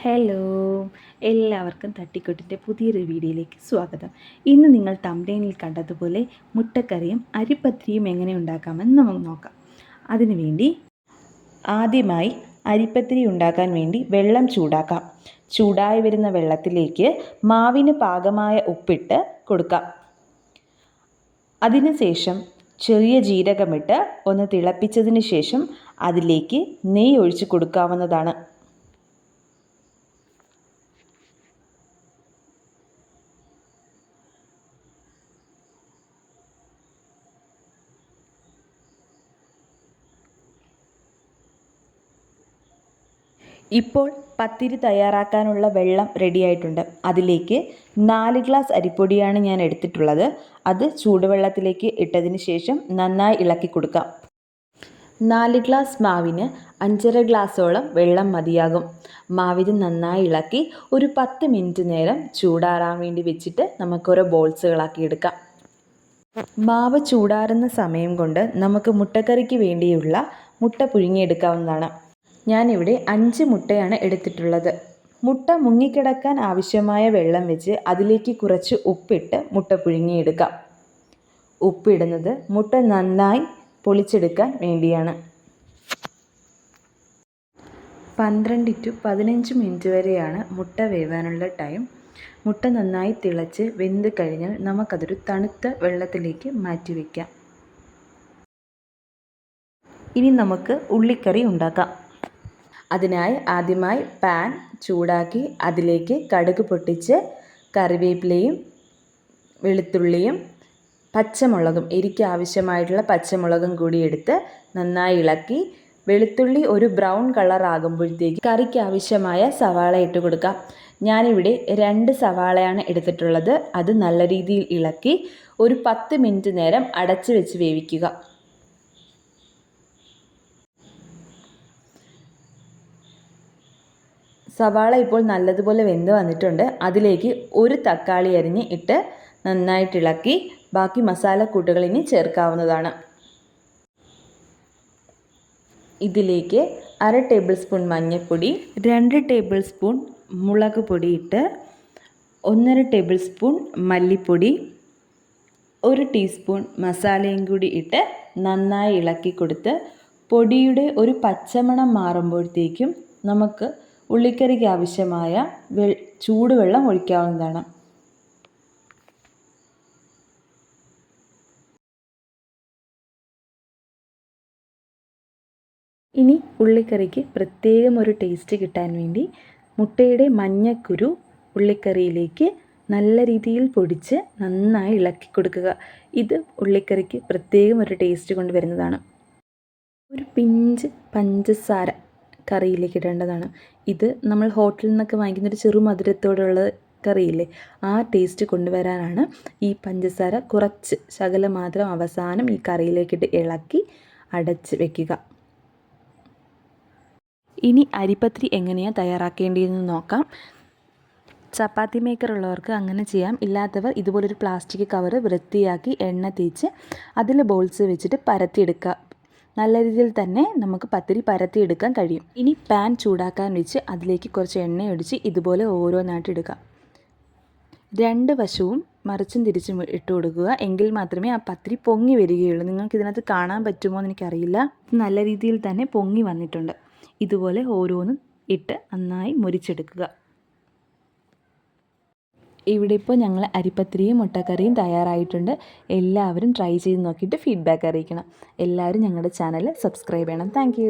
Hello എല്ലാവർക്കും തട്ടിക്കൊട്ടിന്റെ പുതിയൊരു വീഡിയോയിലേക്ക് സ്വാഗതം. ഇന്ന് നിങ്ങൾ തമ്പനയിൽ കണ്ടതുപോലെ മുട്ടക്കറിയും അരിപ്പത്തിരിയും എങ്ങനെ ഉണ്ടാക്കാമെന്ന് നമുക്ക് നോക്കാം. അതിനുവേണ്ടി ആദ്യമായി അരിപ്പത്തിരി ഉണ്ടാക്കാൻ വേണ്ടി വെള്ളം ചൂടാക്കാം. ചൂടായി വരുന്ന വെള്ളത്തിലേക്ക് മാവിന് പാകമായ ഉപ്പിട്ട് കൊടുക്കാം. അതിനുശേഷം ചെറിയ ജീരകമിട്ട് ഒന്ന് തിളപ്പിച്ചതിന് ശേഷം അതിലേക്ക് നെയ്യ് ഒഴിച്ച് കൊടുക്കാവുന്നതാണ്. ഇപ്പോൾ പത്തിരി തയ്യാറാക്കാനുള്ള വെള്ളം റെഡിയായിട്ടുണ്ട്. അതിലേക്ക് നാല് ഗ്ലാസ് അരിപ്പൊടിയാണ് ഞാൻ എടുത്തിട്ടുള്ളത്. അത് ചൂടുവെള്ളത്തിലേക്ക് ഇട്ടതിന് ശേഷം നന്നായി ഇളക്കി കൊടുക്കാം. നാല് ഗ്ലാസ് മാവിന് അഞ്ചര ഗ്ലാസോളം വെള്ളം മതിയാകും. മാവിന് നന്നായി ഇളക്കി ഒരു പത്ത് മിനിറ്റ് നേരം ചൂടാറാൻ വേണ്ടി വെച്ചിട്ട് നമുക്കോരോ ബോൾസുകളാക്കി എടുക്കാം. മാവ് ചൂടാറുന്ന സമയം കൊണ്ട് നമുക്ക് മുട്ടക്കറിക്ക് വേണ്ടിയുള്ള മുട്ട പുഴുങ്ങിയെടുക്കാവുന്നതാണ്. ഞാനിവിടെ അഞ്ച് മുട്ടയാണ് എടുത്തിട്ടുള്ളത്. മുട്ട മുങ്ങിക്കിടക്കാൻ ആവശ്യമായ വെള്ളം വെച്ച് അതിലേക്ക് കുറച്ച് ഉപ്പിട്ട് മുട്ട പുഴുങ്ങിയെടുക്കാം ഉപ്പിടുന്നത് മുട്ട നന്നായി പൊളിച്ചെടുക്കാൻ വേണ്ടിയാണ്. പന്ത്രണ്ട് ടു പതിനഞ്ച് മിനിറ്റ് വരെയാണ് മുട്ട വേവാനുള്ള ടൈം. മുട്ട നന്നായി തിളച്ച് വെന്ത് കഴിഞ്ഞാൽ നമുക്കതൊരു തണുത്ത വെള്ളത്തിലേക്ക് മാറ്റി വയ്ക്കാം ഇനി നമുക്ക് ഉള്ളിക്കറി ഉണ്ടാക്കാം. അതിനായി ആദ്യമായി പാൻ ചൂടാക്കി അതിലേക്ക് കടുക് പൊട്ടിച്ച് കറിവേപ്പിലയും വെളുത്തുള്ളിയും പച്ചമുളകും എരിക്ക് ആവശ്യമായിട്ടുള്ള പച്ചമുളകും കൂടി എടുത്ത് നന്നായി ഇളക്കി വെളുത്തുള്ളി ഒരു ബ്രൗൺ കളർ ആകുമ്പോഴത്തേക്ക് കറിക്ക് ആവശ്യമായ സവാള ഇട്ട് കൊടുക്കാം. ഞാനിവിടെ രണ്ട് സവാളയാണ് എടുത്തിട്ടുള്ളത്. അത് നല്ല രീതിയിൽ ഇളക്കി ഒരു പത്ത് മിനിറ്റ് നേരം അടച്ചു വെച്ച് വേവിക്കുക. സവാള ഇപ്പോൾ നല്ലതുപോലെ വെന്ത് വന്നിട്ടുണ്ട്. അതിലേക്ക് ഒരു തക്കാളി അരിഞ്ഞ് ഇട്ട് നന്നായിട്ട് ഇളക്കി. ബാക്കി മസാലക്കൂട്ടുകൾ ഇനി ചേർക്കാവുന്നതാണ്. ഇതിലേക്ക് അര ടേബിൾ സ്പൂൺ മഞ്ഞൾപ്പൊടി രണ്ട് ടേബിൾ സ്പൂൺ മുളക് പൊടി ഇട്ട് ഒന്നര ടേബിൾ സ്പൂൺ മല്ലിപ്പൊടി ഒരു ടീസ്പൂൺ മസാലയും കൂടി ഇട്ട് നന്നായി ഇളക്കി കൊടുത്ത് പൊടിയുടെ ഒരു പച്ചമണം മാറുമ്പോഴത്തേക്കും നമുക്ക് ഉള്ളിക്കറിക്ക് ആവശ്യമായ വെ ചൂടുവെള്ളം ഒഴിക്കാവുന്നതാണ്. ഇനി ഉള്ളിക്കറിക്ക് പ്രത്യേകം ഒരു ടേസ്റ്റ് കിട്ടാൻ വേണ്ടി മുട്ടയുടെ മഞ്ഞക്കുരു ഉള്ളിക്കറിയിലേക്ക് നല്ല രീതിയിൽ പൊടിച്ച് നന്നായി ഇളക്കി കൊടുക്കുക. ഇത് ഉള്ളിക്കറിക്ക് പ്രത്യേകം ഒരു ടേസ്റ്റ് കൊണ്ടുവരുന്നതാണ്. ഒരു പിഞ്ച് പഞ്ചസാര കറിയിലേക്ക് ഇടേണ്ടതാണ്. ഇത് നമ്മൾ ഹോട്ടലിൽ നിന്നൊക്കെ വാങ്ങിക്കുന്ന ഒരു ചെറു മധുരത്തോടുള്ള കറിയില്ലേ ആ ടേസ്റ്റ് കൊണ്ടുവരാനാണ് ഈ പഞ്ചസാര കുറച്ച് ശകല മാത്രം അവസാനം ഈ കറിയിലേക്കിട്ട് ഇളക്കി അടച്ച് വെക്കുക. ഇനി അരിപ്പത്തിരി എങ്ങനെയാണ് തയ്യാറാക്കേണ്ടതെന്ന് നോക്കാം. ചപ്പാത്തി മേക്കർ ഉള്ളവർക്ക് അങ്ങനെ ചെയ്യാം. ഇല്ലാത്തവർ ഇതുപോലൊരു പ്ലാസ്റ്റിക് കവർ വൃത്തിയാക്കി എണ്ണ തേച്ച് അതിൽ ബോൾസ് വെച്ചിട്ട് പരത്തിയെടുക്കുക നല്ല രീതിയിൽ തന്നെ നമുക്ക് പത്തിരി പരത്തിയെടുക്കാൻ കഴിയും. ഇനി പാൻ ചൂടാക്കാൻ വെച്ച് അതിലേക്ക് കുറച്ച് എണ്ണ ഒഴിച്ച് ഇതുപോലെ ഓരോന്നായിട്ട് എടുക്കാം രണ്ട് വശവും മറിച്ചും തിരിച്ചും ഇട്ട് കൊടുക്കുക. എങ്കിൽ മാത്രമേ ആ പത്തിരി പൊങ്ങി വരികയുള്ളൂ. നിങ്ങൾക്ക് ഇതിനകത്ത് കാണാൻ പറ്റുമോ എന്ന് എനിക്കറിയില്ല. നല്ല രീതിയിൽ തന്നെ പൊങ്ങി വന്നിട്ടുണ്ട്. ഇതുപോലെ ഓരോന്നും ഇട്ട് നന്നായി മുരിച്ചെടുക്കുക. ഇവിടെ ഇപ്പോൾ ഞങ്ങൾ അരിപ്പത്തിരിയും മുട്ടക്കറിയും തയ്യാറായിട്ടുണ്ട്. എല്ലാവരും ട്രൈ ചെയ്ത് നോക്കിയിട്ട് ഫീഡ്ബാക്ക് അറിയിക്കണം. എല്ലാവരും ഞങ്ങളുടെ ചാനൽ സബ്സ്ക്രൈബ് ചെയ്യണം. താങ്ക്